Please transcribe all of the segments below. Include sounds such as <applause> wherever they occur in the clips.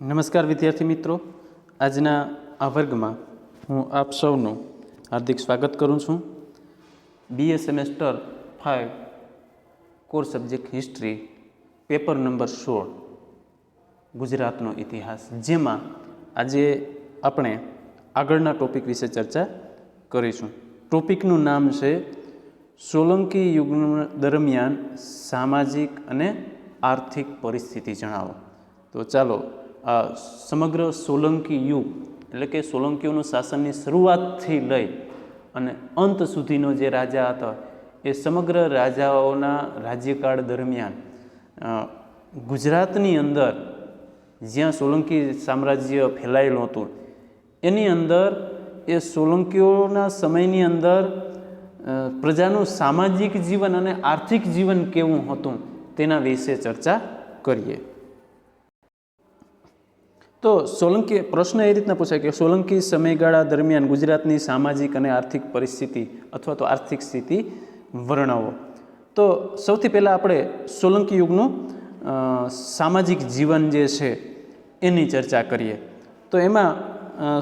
નમસ્કાર વિદ્યાર્થી મિત્રો. આજના આ વર્ગમાં હું આપ સૌનું હાર્દિક સ્વાગત કરું છું. BA semester five core subject history paper number સોળ, ગુજરાતનો ઇતિહાસ, જેમાં આજે આપણે આગળના ટોપિક વિશે ચર્ચા કરીશું. ટોપિકનું નામ છે સોલંકી યુગ દરમિયાન સામાજિક અને આર્થિક પરિસ્થિતિ જણાવો. તો ચાલો સમગ્ર સોલંકી યુગ, એટલે કે સોલંકીઓનું શાસનની શરૂઆતથી લઈ અને અંત સુધીનો જે રાજા હતા, એ સમગ્ર રાજાઓના રાજ્યકાળ દરમિયાન ગુજરાતની અંદર જ્યાં સોલંકી સામ્રાજ્ય ફેલાયેલું હતું, એની અંદર એ સોલંકીઓના સમયની અંદર પ્રજાનું સામાજિક જીવન અને આર્થિક જીવન કેવું હતું તેના વિશે ચર્ચા કરીએ. તો સોલંકી, પ્રશ્ન એ રીતના પૂછાય કે સોલંકી સમયગાળા દરમિયાન ગુજરાતની સામાજિક અને આર્થિક પરિસ્થિતિ અથવા તો આર્થિક સ્થિતિ વર્ણવો. તો સૌથી પહેલાં આપણે સોલંકી યુગનું સામાજિક જીવન જે છે એની ચર્ચા કરીએ. તો એમાં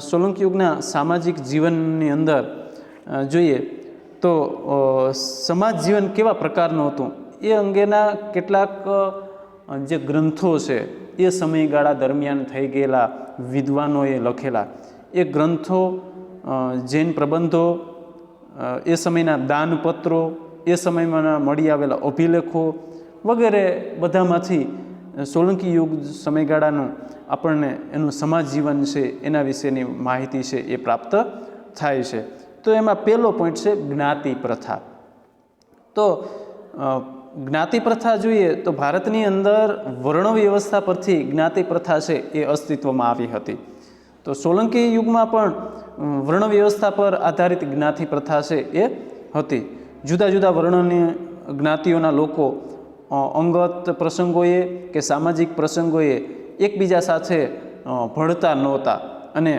સોલંકી યુગના સામાજિક જીવનની અંદર જોઈએ તો સમાજ જીવન કેવા પ્રકારનું હતું? એ અંગેના કેટલાક જે ગ્રંથો છે, એ સમયગાળા દરમિયાન થઈ ગયેલા વિદ્વાનોએ લખેલા. એ ગ્રંથો જૈન પ્રબંધો એ સમયના દાનપત્રો, એ સમયમાં મળી આવેલા અભિલેખો વગેરે બધામાંથી સોલંકી યુગ સમયગાળાનું આપણને એનું સમાજ જીવન છે, એના વિશેની માહિતી છે, એ પ્રાપ્ત થાય છે. તો એમાં પહેલો પોઈન્ટ છે જ્ઞાતિ પ્રથા. તો જ્ઞાતિ પ્રથા જોઈએ તો ભારતની અંદર વર્ણ વ્યવસ્થા પરથી જ્ઞાતિ પ્રથા છે એ અસ્તિત્વમાં આવી હતી. તો સોલંકી યુગમાં પણ વર્ણ વ્યવસ્થા પર આધારિત જ્ઞાતિ પ્રથા છે એ હતી. જુદા જુદા વર્ણની જ્ઞાતિઓના લોકો અંગત પ્રસંગોએ કે સામાજિક પ્રસંગોએ એકબીજા સાથે ભળતા નહોતા. અને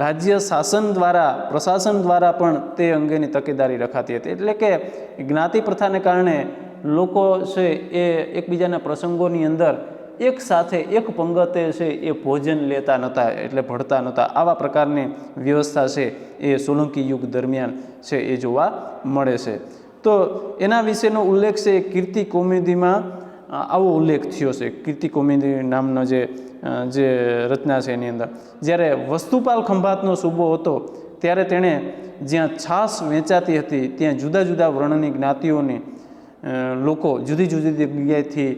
રાજ્ય શાસન દ્વારા, પ્રશાસન દ્વારા પણ તે અંગેની તકેદારી રખાતી હતી. એટલે કે જ્ઞાતિ પ્રથાને કારણે લોકો છે એ એકબીજાના પ્રસંગોની અંદર એક સાથે એક પંગતે છે એ ભોજન લેતા નહોતા, એટલે ભળતા નહોતા. આવા પ્રકારની વ્યવસ્થા છે એ સોલંકી યુગ દરમિયાન છે એ જોવા મળે છે. તો એના વિશેનો ઉલ્લેખ છે કીર્તિ કોમેદીમાં આવો ઉલ્લેખ થયો છે. કીર્તિ કોમેદી નામનો જે જે રચના છે એની અંદર. જ્યારે વસ્તુપાલ ખંભાતનો સૂબો હતો, ત્યારે તેણે જ્યાં છાશ વેચાતી હતી, ત્યાં જુદા જુદા વર્ણની જ્ઞાતિઓની લોકો જુદી જુદી જગ્યાએથી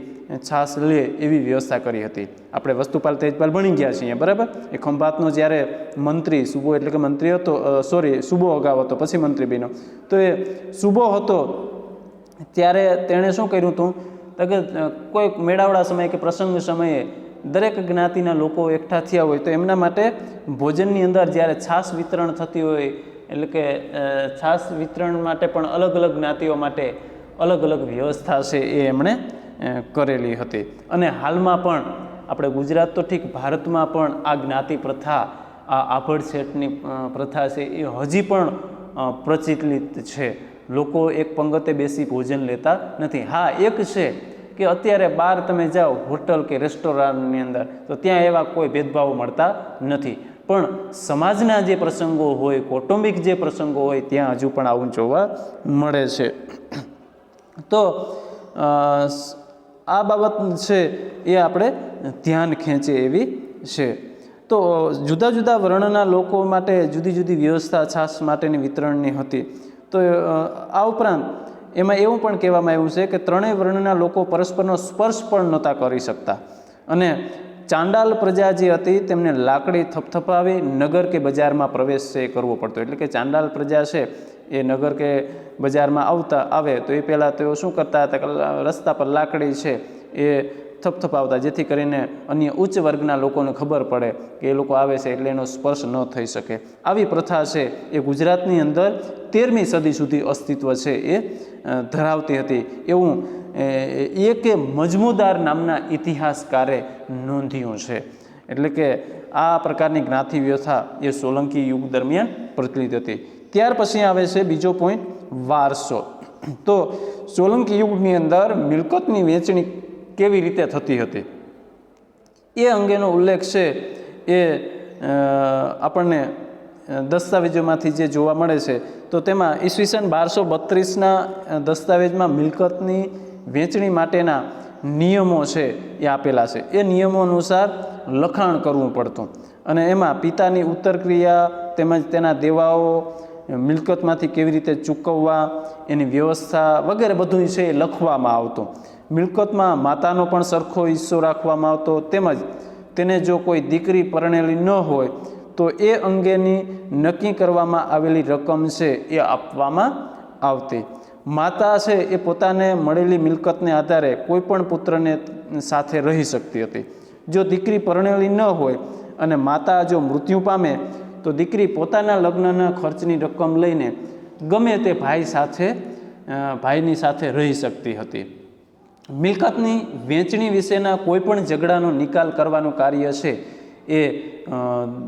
છાશ લે એવી વ્યવસ્થા કરી હતી. આપણે વસ્તુપાલ તેજપાલ ભણી ગયા છીએ, બરાબર? એ ખંભાતનો જ્યારે મંત્રી, સુબો એટલે કે મંત્રી હતો સોરી સુબો અગાઉ હતો, પછી મંત્રી બન્યો તો એ સુબો હતો, ત્યારે તેણે શું કર્યું હતું? કે કોઈક કોઈ મેળાવડા સમયે કે પ્રસંગ સમયે દરેક જ્ઞાતિના લોકો એકઠા થયા હોય તો એમના માટે ભોજનની અંદર જ્યારે છાશ વિતરણ થતી હોય, એટલે કે છાશ વિતરણ માટે પણ અલગ અલગ જ્ઞાતિઓ માટે અલગ અલગ વ્યવસ્થા છે એ એમણે કરેલી હતી. અને હાલમાં પણ આપણે ગુજરાત તો ઠીક ભારતમાં પણ આ જ્ઞાતિ પ્રથા, આ આભડ શેઠની પ્રથા છે એ હજી પણ પ્રચલિત છે. લોકો એક પંગતે બેસી ભોજન લેતા નથી. હા, એક છે કે અત્યારે બહાર તમે જાઓ હોટલ કે રેસ્ટોરન્ટની અંદર, તો ત્યાં એવા કોઈ ભેદભાવ મળતા નથી. પણ સમાજના જે પ્રસંગો હોય, કૌટુંબિક જે પ્રસંગો હોય, ત્યાં હજુ પણ આવું જોવા મળે છે. તો આ બાબત છે એ આપણે ધ્યાન ખેંચે એવી છે. તો જુદા જુદા વર્ણના લોકો માટે જુદી જુદી વ્યવસ્થા છાસ માટેની વિતરણની હતી. તો આ ઉપરાંત એમાં એવું પણ કહેવામાં આવ્યું છે કે ત્રણેય વર્ણના લોકો પરસ્પરનો સ્પર્શ પણ નહોતા કરી શકતા. અને ચાંડાલ પ્રજા જે હતી, તેમને લાકડી થપથપાવી નગર કે બજારમાં પ્રવેશ છે કરવો પડતો. એટલે કે ચાંડાલ પ્રજા છે, એ નગર કે બજારમાં આવતા, આવે, તો એ પહેલાં તેઓ શું કરતા હતા રસ્તા પર લાકડી છે, એ થપથપાવતા, જેથી કરીને અન્ય ઉચ્ચ વર્ગના લોકોને ખબર પડે કે એ લોકો આવે છે એટલે એનો સ્પર્શ ન થઈ શકે. આવી પ્રથા છે, એ ગુજરાતની અંદર તેરમી સદી સુધી અસ્તિત્વ છે એ ધરાવતી હતી. એવું એક મજમુદાર નામના ઇતિહાસકારે નોંધ્યું છે. એટલે કે આ પ્રકારની જ્ઞાતિ વ્યથા એ સોલંકી યુગ દરમિયાન પ્રચલિત હતી. ત્યાર પછી આવે છે બીજો પોઈન્ટ વારસો. તો સોલંકી યુગની અંદર મિલકતની વહેંચણી કેવી રીતે થતી હતી? એ અંગેનો ઉલ્લેખ છે એ આપણને દસ્તાવેજોમાંથી જે જોવા મળે છે, તો તેમાં ઈસવીસન બારસો બત્રીસના દસ્તાવેજમાં મિલકતની વેચણી માટેના નિયમો છે એ આપેલા છે. એ નિયમો અનુસાર લખાણ કરવું પડતું. અને એમાં પિતાની ઉત્તરક્રિયા તેમજ તેના દેવાઓ મિલકતમાંથી કેવી રીતે ચૂકવવા, એની વ્યવસ્થા વગેરે બધું છે એ લખવામાં આવતું. મિલકતમાં માતાનો પણ સરખો હિસ્સો રાખવામાં આવતો. તેમજ તેને જો કોઈ દીકરી પરણેલી ન હોય, તો એ અંગેની નક્કી કરવામાં આવેલી રકમ છે એ આપવામાં આવતી. માતા છે એ પોતાને મળેલી મિલકતને આધારે કોઈ પણ પુત્રને સાથે રહી શકતી હતી. જો દીકરી પરણેલી ન હોય અને માતા જો મૃત્યુ પામે તો દીકરી પોતાના લગ્નના ખર્ચની રકમ લઈને ગમે તે ભાઈ સાથે ભાઈની સાથે રહી શકતી હતી. મિલકતની વેચણી વિશેના કોઈપણ ઝઘડાનો નિકાલ કરવાનું કાર્ય છે એ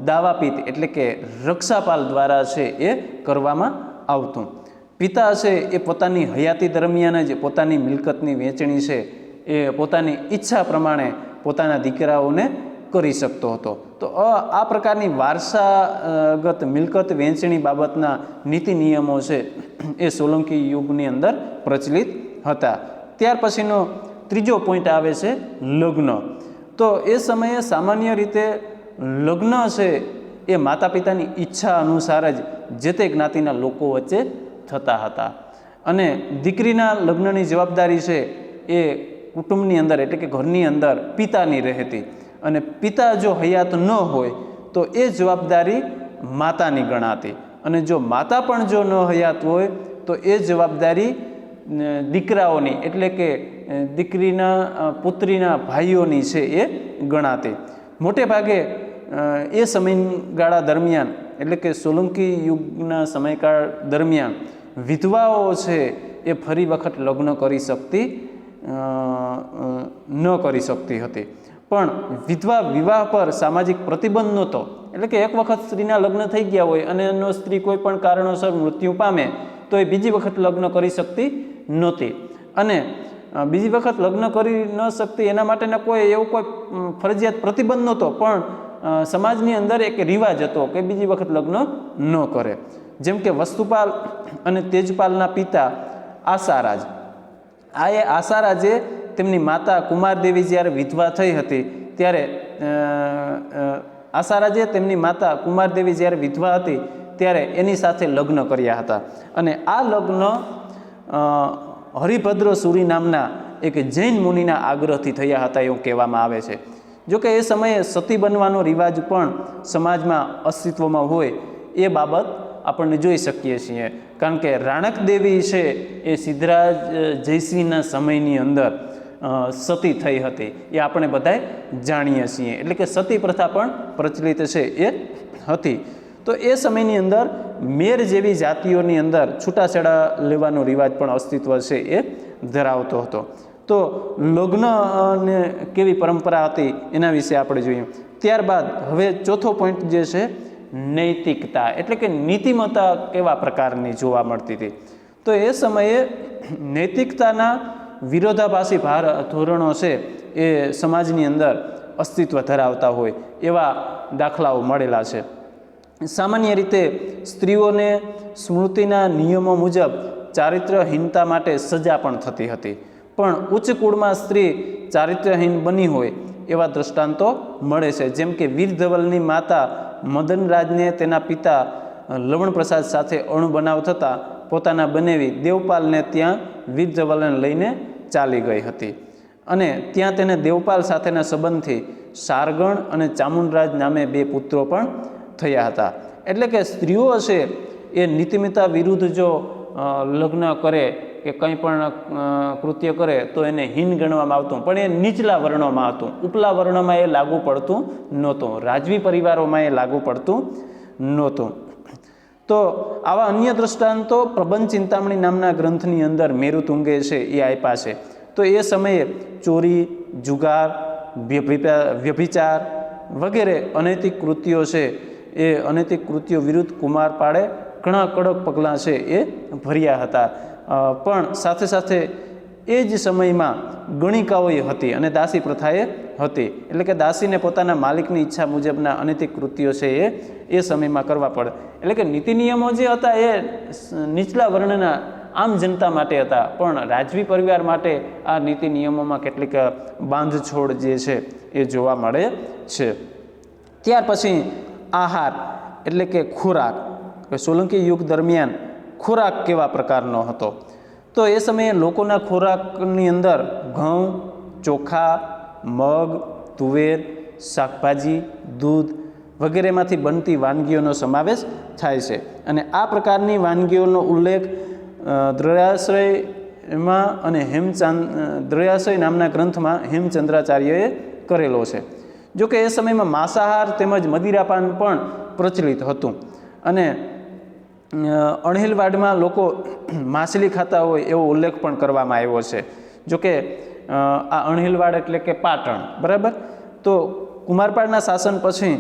દાવાપીત એટલે કે રક્ષાપાલ દ્વારા છે એ કરવામાં આવતું. પિતા છે એ પોતાની હયાતી દરમિયાન જ પોતાની મિલકતની વેચણી છે એ પોતાની ઈચ્છા પ્રમાણે પોતાના દીકરાઓને કરી શકતો હતો. તો આ પ્રકારની વારસાગત મિલકત વહેંચણી બાબતના નીતિ નિયમો છે એ સોલંકી યુગની અંદર પ્રચલિત હતા. ત્યાર પછીનો ત્રીજો પોઈન્ટ આવે છે લગ્ન. તો એ સમયે સામાન્ય રીતે લગ્ન છે એ માતા પિતાની ઈચ્છા અનુસાર જ જે તે જ્ઞાતિના લોકો વચ્ચે થતા હતા. અને દીકરીના લગ્નની જવાબદારી છે એ કુટુંબની અંદર એટલે કે ઘરની અંદર પિતાની રહેતી. અને પિતા જો હયાત ન હોય, તો એ જવાબદારી માતાની ગણાતી. અને જો માતા પણ જો ન હયાત હોય, તો એ જવાબદારી દીકરાઓની, એટલે કે દીકરીના પુત્રીના ભાઈઓની છે એ ગણાતી. મોટે ભાગે એ સમયગાળા દરમિયાન, એટલે કે સોલંકી યુગના સમયકાળ દરમિયાન, વિધવાઓ છે એ ફરી વખત લગ્ન કરી શકતી ન કરી શકતી હતી. પણ વિધવા વિવાહ પર સામાજિક પ્રતિબંધ નહોતો. એટલે કે એક વખત સ્ત્રીના લગ્ન થઈ ગયા હોય અને એનો સ્ત્રી કોઈ પણ કારણોસર મૃત્યુ પામે, તો એ બીજી વખત લગ્ન કરી શકતી નહોતી. અને બીજી વખત લગ્ન કરી ન શકતી એના માટેના કોઈ એવો કોઈ ફરજિયાત પ્રતિબંધ નહોતો, પણ સમાજની અંદર એક રિવાજ હતો કે બીજી વખત લગ્ન ન કરે. જેમ કે વસ્તુપાલ અને તેજપાલના પિતા આસારાજ આ એ આસારાજે તેમની માતા કુમારદેવી જ્યારે વિધવા થઈ હતી ત્યારે અ, તેમની માતા કુમારદેવી જ્યારે વિધવા હતી ત્યારે એની સાથે લગ્ન કર્યા હતા. અને આ લગ્ન હરિભદ્ર સુરી નામના એક જૈન મુનિના આગ્રહથી થયા હતા એવું કહેવામાં આવે છે. જોકે એ સમયે સતી બનવાનો રિવાજ પણ સમાજમાં અસ્તિત્વમાં હોય એ બાબત આપણને જોઈ શકીએ છીએ. કારણ કે રાણક દેવી છે એ સિદ્ધરાજ જયસિંહના સમયની અંદર સતી થઈ હતી. એ આપણે બધાય જાણીએ છીએ. એટલે કે સતી પ્રથા પણ પ્રચલિત છે એ હતી. તો એ સમયની અંદર મેર જેવી જાતિઓની અંદર છૂટાછેડા લેવાનો રિવાજ પણ અસ્તિત્વ છે એ ધરાવતો હતો. તો લગ્ન ને કેવી પરંપરા હતી એના વિશે આપણે જોઈએ. ત્યારબાદ હવે ચોથો પોઈન્ટ જે છે નૈતિકતા. એટલે કે નીતિમત્તા કેવા પ્રકારની જોવા મળતી હતી. તો એ સમયે નૈતિકતાના વિરોધાભાસી ભાર ધોરણો છે એ સમાજની અંદર અસ્તિત્વ ધરાવતા હોય એવા દાખલાઓ મળેલા છે. સામાન્ય રીતે સ્ત્રીઓને સ્મૃતિના નિયમો મુજબ ચારિત્રહીનતા માટે સજા પણ થતી હતી. પણ ઉચ્ચ કુળમાં સ્ત્રી ચારિત્રહીન બની હોય એવા દ્રષ્ટાંતો મળે છે. જેમ કે વીર ધવલની માતા મદનરાજને તેના પિતા લવણપ્રસાદ સાથે અણુ બનાવ થતાં પોતાના બનેવી દેવપાલને ત્યાં વીર ધવલને લઈને ચાલી ગઈ હતી. અને ત્યાં તેને દેવપાલ સાથેના સંબંધથી સારગણ અને ચામુંડરાજ નામે બે પુત્રો પણ થયા હતા. એટલે કે સ્ત્રીઓ હશે એ નીતિમિતા વિરુદ્ધ જો લગ્ન કરે કે કંઈ પણ કૃત્ય કરે તો એને હીન ગણવામાં આવતું. પણ એ નીચલા વર્ણોમાં હતું. ઉપલા વર્ણમાં એ લાગુ પડતું નહોતું. રાજવી પરિવારોમાં એ લાગુ પડતું નહોતું. તો આવા અન્ય દ્રષ્ટાંતો પ્રબંધ ચિંતામણી નામના ગ્રંથની અંદર મેરુતુંગે છે એ આપ્યા છે. તો એ સમયે ચોરી, જુગાર વ્યભિચાર વગેરે અનૈતિક કૃત્યો છે એ અનૈતિક કૃત્યો વિરુદ્ધ કુમાર પાડે ઘણા કડક પગલાં છે એ ભર્યા હતા. પણ સાથે સાથે એ જ સમયમાં ગણિકાઓએ હતી અને દાસી પ્રથાએ હતી. એટલે કે દાસીને પોતાના માલિકની ઈચ્છા મુજબના અનૈતિક કૃત્યો છે એ એ સમયમાં કરવા પડે. એટલે કે નીતિ નિયમો જે હતા એ નીચલા વર્ણના આમ જનતા માટે હતા. પણ રાજવી પરિવાર માટે આ નીતિ નિયમોમાં કેટલીક બાંધછોડ જે છે એ જોવા મળે છે. ત્યાર પછી આહાર, એટલે કે ખોરાક. સોલંકી યુગ દરમિયાન ખોરાક કેવા પ્રકારનો હતો? તો એ સમયે લોકોના ખોરાકની અંદર ઘઉં, ચોખા મગ તુવેર શાકભાજી દૂધ વગેરેમાંથી બનતી વાનગીઓનો સમાવેશ થાય છે. અને આ પ્રકારની વાનગીઓનો ઉલ્લેખ દ્રયાશ્રયમાં અને હેમચાંદ દ્રયાશ્રય નામના ગ્રંથમાં હેમચંદ્રાચાર્યએ કરેલો છે. જોકે એ સમયમાં માંસાહાર તેમજ મદિરાપાન પણ પ્રચલિત હતું. અને અણહિલવાડમાં લોકો માછલી ખાતા હોય એવો ઉલ્લેખ પણ કરવામાં આવ્યો છે. જો કે અ, આ અણહિલવાડ એટલે કે પાટણ, બરાબર? તો કુમારપાળના શાસન પછી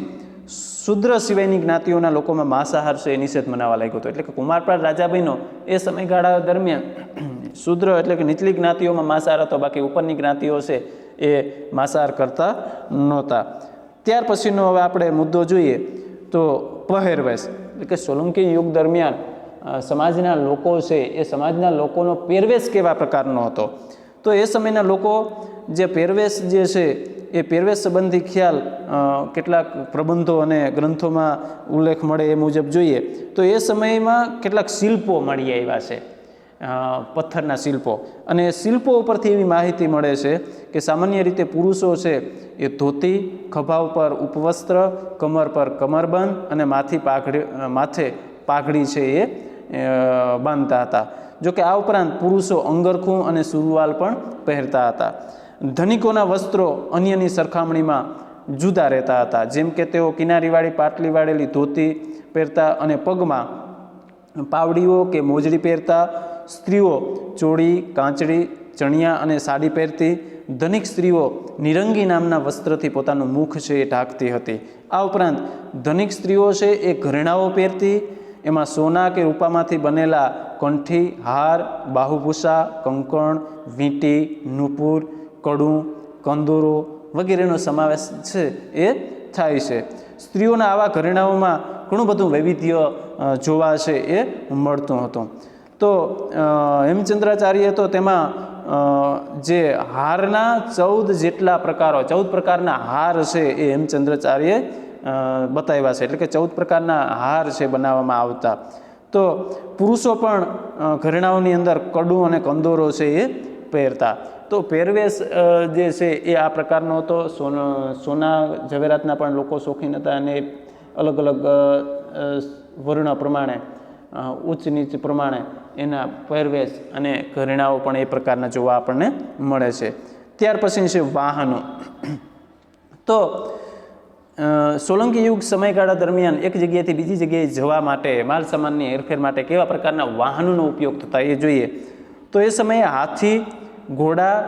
શુદ્ર સિવાયની જ્ઞાતિઓના લોકોમાં માંસાહાર છે, એ નિષેધ મનાવવા લાગ્યો હતો. એટલે કે કુમારપાળ રાજાભાઈનો એ સમયગાળા દરમિયાન <clears throat> શુદ્ર એટલે કે નીચલી જ્ઞાતિઓમાં માંસાહાર હતો, બાકી ઉપરની જ્ઞાતિઓ છે, એ માંસાહાર કરતા નહોતા. ત્યાર પછીનો હવે આપણે મુદ્દો જોઈએ, તો પહેરવેશ, એટલે કે સોલંકી યુગ દરમિયાન સમાજના લોકો છે, એ સમાજના લોકોનો પહેરવેશ કેવા પ્રકારનો હતો? તો એ સમયના લોકો જે પહેરવેશ જે છે એ પહેરવેશ સંબંધી ખ્યાલ કેટલાક પ્રબંધો અને ગ્રંથોમાં ઉલ્લેખ મળે એ મુજબ જોઈએ, તો એ સમયમાં કેટલાક શિલ્પો મળી આવ્યા છે પથ્થરના શિલ્પો. અને શિલ્પો ઉપરથી એવી માહિતી મળે છે કે સામાન્ય રીતે પુરુષો છે એ ધોતી, ખભા ઉપર ઉપવસ્ત્ર, કમર પર કમરબંધ અને માથી પાઘડી, માથે પાઘડી છે એ બાંધતા હતા. જો કે આ ઉપરાંત પુરુષો અંગરખું અને સુરવાલ પણ પહેરતા હતા. ધનિકોના વસ્ત્રો અન્યની સરખામણીમાં જુદા રહેતા હતા. જેમ કે તેઓ કિનારીવાળી પાટલી વાળેલી ધોતી પહેરતા અને પગમાં પાવડીઓ કે મોજડી પહેરતા સ્ત્રીઓ ચોળી, કાંચડી, ચણિયા અને સાડી પહેરતી ધનિક સ્ત્રીઓ નિરંગી નામના વસ્ત્રથી પોતાનું મુખ છે એ ઢાંકતી હતી. આ ઉપરાંત ધનિક સ્ત્રીઓ છે એ ઘરેણાઓ પહેરતી એમાં સોના કે રૂપામાંથી બનેલા કંઠી હાર બાહુભૂષા કંકણ વીંટી નુપુર કડું કંદૂરો વગેરેનો સમાવેશ છે એ થાય છે. સ્ત્રીઓના આવા ઘરેણાઓમાં ઘણું બધું વૈવિધ્ય જોવા છે એ મળતું હતું. તો હેમચંદ્રાચાર્ય તો તેમાં જે હારના ચૌદ જેટલા પ્રકારો ચૌદ પ્રકારના હાર છે એ હેમચંદ્રાચાર્યએ અ, બતાવ્યા છે. એટલે કે ચૌદ પ્રકારના હાર છે બનાવવામાં આવતા. તો પુરુષો પણ ઘરેણાઓની અંદર કડું અને કંદોરો છે એ પહેરતા. તો પહેરવેશ જે છે એ આ પ્રકારનો હતો. સોના સોના ઝવેરાતના પણ લોકો શોખીન હતા અને અલગ અલગ વર્ણ પ્રમાણે ઉચ્ચ નીચ પ્રમાણે એના પહેરવેશ અને ઘરેણાઓ પણ એ પ્રકારના જોવા આપણને મળે છે. ત્યાર પછી છે વાહનો. તો સોલંકી યુગ સમયગાળા દરમિયાન એક જગ્યાએથી બીજી જગ્યાએ જવા માટે, માલ સામાનની હેરફેર માટે કેવા પ્રકારના વાહનોનો ઉપયોગ થતા એ જોઈએ. તો એ સમયે હાથી, ઘોડા,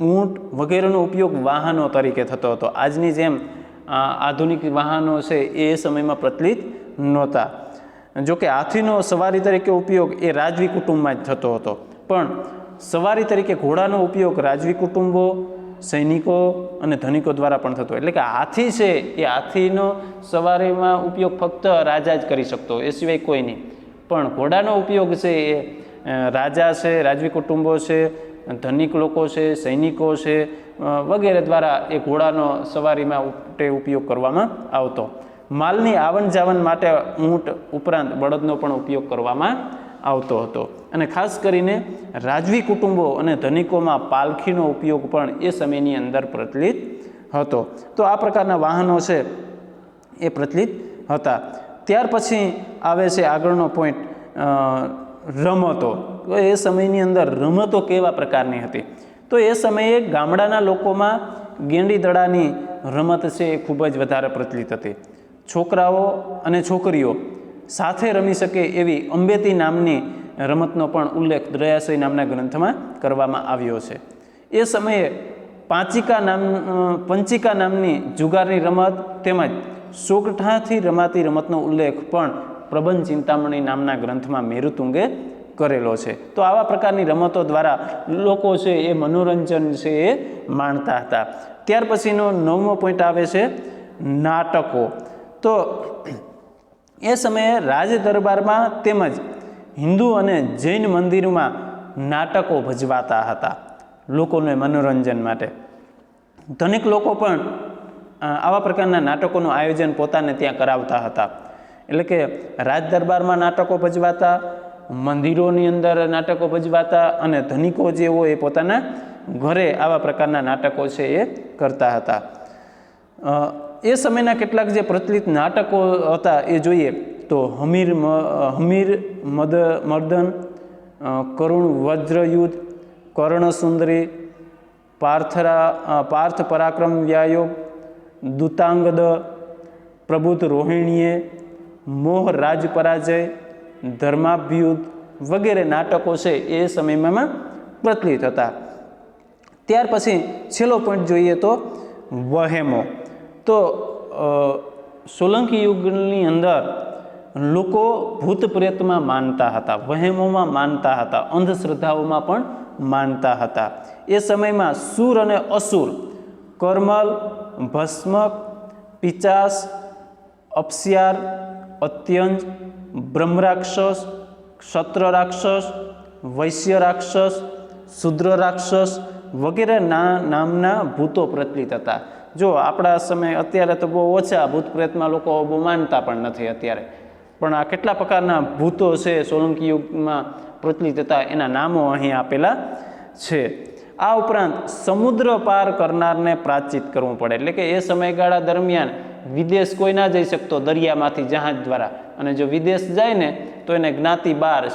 ઊંટ વગેરેનો ઉપયોગ વાહનો તરીકે થતો હતો. આજની જેમ આધુનિક વાહનો છે એ સમયમાં પ્રચલિત નહોતા. જો કે હાથીનો સવારી તરીકે ઉપયોગ એ રાજવી કુટુંબમાં જ થતો હતો. પણ સવારી તરીકે ઘોડાનો ઉપયોગ રાજવી કુટુંબો સૈનિકો અને ધનિકો દ્વારા પણ થતો એટલે કે હાથી છે એ હાથીનો સવારીમાં ઉપયોગ ફક્ત રાજા જ કરી શકતો એ સિવાય કોઈ નહીં. પણ ઘોડાનો ઉપયોગ છે એ રાજા છે, રાજવી કુટુંબો છે, ધનિક લોકો છે, સૈનિકો છે વગેરે દ્વારા એ ઘોડાનો સવારીમાં ઉપયોગ કરવામાં આવતો. માલની આવન જાવન માટે ઊંટ ઉપરાંત બળદનો પણ ઉપયોગ કરવામાં આવતો હતો. અને ખાસ કરીને રાજવી કુટુંબો અને ધનિકોમાં પાલખીનો ઉપયોગ પણ એ સમયની અંદર પ્રચલિત હતો. તો આ પ્રકારના વાહનો છે એ પ્રચલિત હતા. ત્યાર પછી આવે છે આગળનો પોઈન્ટ રમતો. તો એ સમયની અંદર રમતો કેવા પ્રકારની હતી? તો એ સમયે ગામડાના લોકોમાં ગેંડી દડાની રમત છે એ ખૂબ જ વધારે પ્રચલિત હતી. છોકરાઓ અને છોકરીઓ સાથે રમી શકે એવી અંબેતી નામની રમતનો પણ ઉલ્લેખ દ્રયાશય નામના ગ્રંથમાં કરવામાં આવ્યો છે. એ સમયે પાંચિકા નામ પંચિકા નામની જુગારની રમત તેમજ સોગઠાથી રમાતી રમતનો ઉલ્લેખ પણ પ્રબંધ ચિંતામણી નામના ગ્રંથમાં મેરુતુંગે કરેલો છે. તો આવા પ્રકારની રમતો દ્વારા લોકો છે એ મનોરંજન છે એ માણતા હતા. ત્યાર પછીનો નવમો પોઈન્ટ આવે છે, નાટકો. તો એ સમયે રાજ દરબારમાં તેમજ હિન્દુ અને જૈન મંદિરમાં નાટકો ભજવાતા હતા લોકોને મનોરંજન માટે. ધનિક લોકો પણ આવા પ્રકારના નાટકોનું આયોજન પોતાને ત્યાં કરાવતા હતા. એટલે કે રાજ દરબારમાં નાટકો ભજવાતા, મંદિરોની અંદર નાટકો ભજવાતા અને ધનિકો જે હોય એ પોતાના ઘરે આવા પ્રકારના નાટકો છે એ કરતા હતા. એ સમયના કેટલાક જે પ્રચલિત નાટકો હતા એ જોઈએ તો હમીર હમીર મદ, મર્દન કરુણ વજ્રયુદ્ધ, કર્ણસુંદરી, પાર્થરા પાર્થ પરાક્રમ વ્યાયોગ દૂતાંગદ પ્રબુદ્ધ રોહિણીએ, મોહ રાજ પરાજય ધર્માભ્યુદ્ધ વગેરે નાટકો છે એ સમયમાં પ્રચલિત હતા. ત્યાર પછી છેલ્લો પોઈન્ટ જોઈએ તો વહેમો. તો સોલંકી યુગની અંદર લોકો ભૂત પ્રેતમાં માનતા હતા, વહેમોમાં માનતા હતા, અંધશ્રદ્ધાઓમાં પણ માનતા હતા. એ સમયમાં સુર અને અસુર, કરમલ, ભસ્મક, પિચાસ, અપસ્યાર અત્યંજ બ્રહ્મરાક્ષસ ક્ષત્ર રાક્ષસ વૈશ્ય રાક્ષસ શુદ્ર રાક્ષસ વગેરે ના નામના ભૂતો પ્રચલિત હતા. જો આપણા સમય અત્યારે તો બહુ ઓછા ભૂત પ્રેતમાં લોકો બહુ માનતા પણ નથી અત્યારે. પણ આ કેટલા પ્રકારના ભૂતો છે સોલંકી યુગમાં પ્રચલિત હતા એના નામો અહીં આપેલા છે. આ ઉપરાંત સમુદ્ર પાર કરનારને પ્રાચિત કરવું પડે. એટલે કે એ સમયગાળા દરમિયાન વિદેશ કોઈ ના જઈ શકતો દરિયામાંથી જહાજ દ્વારા. અને જો વિદેશ જાય ને, તો એને જ્ઞાતિ બાર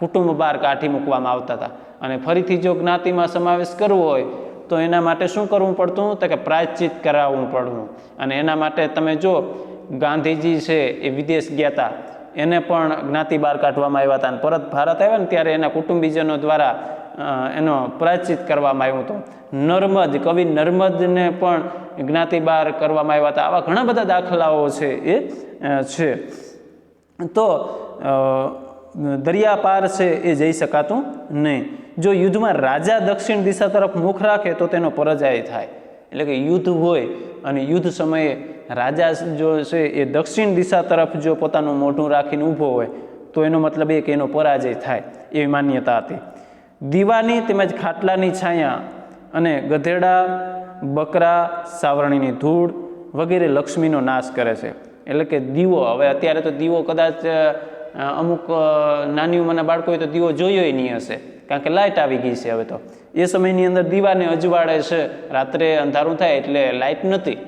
કુટુંબ બહાર કાઢી મૂકવામાં આવતા હતા. અને ફરીથી જો જ્ઞાતિમાં સમાવેશ કરવો હોય તો એના માટે શું કરવું પડતું? તો કે પ્રાયશ્ચિત કરાવવું પડવું. અને એના માટે તમે જો ગાંધીજી છે એ વિદેશ ગયા હતા એને પણ જ્ઞાતિ બહાર કાઢવામાં આવ્યા હતા અને પરત ભારત આવ્યા ને ત્યારે એના કુટુંબીજનો દ્વારા એનો પ્રાયશ્ચિત કરવામાં આવ્યું હતું. નર્મદ, કવિ નર્મદને પણ જ્ઞાતિ બહાર કરવામાં આવ્યા હતા આવા ઘણા બધા દાખલાઓ છે એ છે. તો દરિયા પાર છે એ જઈ શકાતું નહીં. જો યુદ્ધમાં રાજા દક્ષિણ દિશા તરફ મુખ રાખે તો તેનો પરાજય થાય. એટલે કે યુદ્ધ હોય અને યુદ્ધ સમયે રાજા જો છે એ દક્ષિણ દિશા તરફ જો પોતાનું મોઢું રાખીને ઊભો હોય, તો એનો મતલબ એ કે એનો પરાજય થાય. એવી માન્યતા હતી. દીવાની તેમજ ખાટલાની છાયા અને ગધેડા, બકરા, સાવરણીની ધૂળ વગેરે લક્ષ્મીનો નાશ કરે છે. એટલે કે દીવો, હવે અત્યારે તો દીવો કદાચ અમુક નાની ઉંમરના બાળકો હોય તો દીવો જોયો નહીં હશે. કારણ કે લાઇટ આવી ગઈ છે હવે તો. એ સમયની અંદર દીવાને અજવાળે છે. રાત્રે અંધારું થાય એટલે લાઇટ નથી.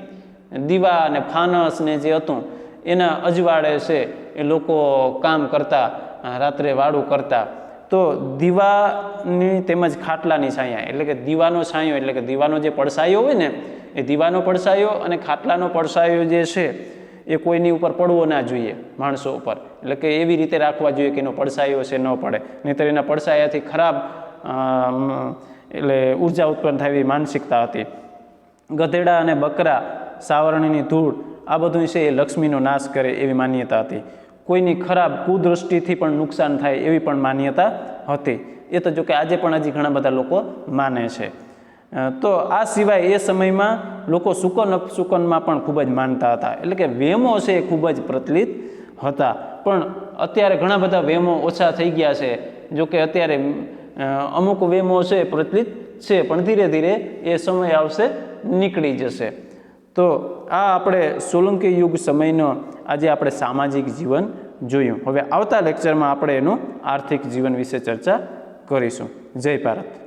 દીવા અને ફાનસ ને જે હતું, એના અજવાળે છે. એ લોકો કામ કરતા રાત્રે વાળું કરતા. તો દીવાની તેમજ ખાટલાની છાયા, એટલે કે દીવાનો છાંયો, એટલે કે દીવાનો જે પડસાયો હોય ને, એ દીવાનો પડસાયો અને ખાટલાનો પડસાયો જે છે એ કોઈની ઉપર પડવો ના જોઈએ માણસો ઉપર. એટલે કે એવી રીતે રાખવા જોઈએ કે એનો પડસાયો છે ન પડે. નહીંતર એના પડસાયાથી ખરાબ એટલે ઊર્જા ઉત્પન્ન થાય એવી માનસિકતા હતી. ગધેડા અને બકરા, સાવરણીની ધૂળ, આ બધું છે એ લક્ષ્મીનો નાશ કરે એવી માન્યતા હતી. કોઈની ખરાબ કુદૃષ્ટિથી પણ નુકસાન થાય એવી પણ માન્યતા હતી. એ તો જો કે આજે પણ હજી ઘણા બધા લોકો માને છે. તો આ સિવાય એ સમયમાં લોકો સુકન અપસુકનમાં પણ ખૂબ જ માનતા હતા. એટલે કે વેમો છે એ ખૂબ જ પ્રચલિત હતા. પણ અત્યારે ઘણા બધા વેમો ઓછા થઈ ગયા છે. જો કે અત્યારે અમુક વેમો છે એ પ્રચલિત છે, પણ ધીરે ધીરે એ સમય આવશે, નીકળી જશે. તો આ આપણે સોલંકી યુગ સમયનો આજે આપણે સામાજિક જીવન જોયું. હવે આવતા લેક્ચરમાં આપણે એનું આર્થિક જીવન વિશે ચર્ચા કરીશું. જય ભારત.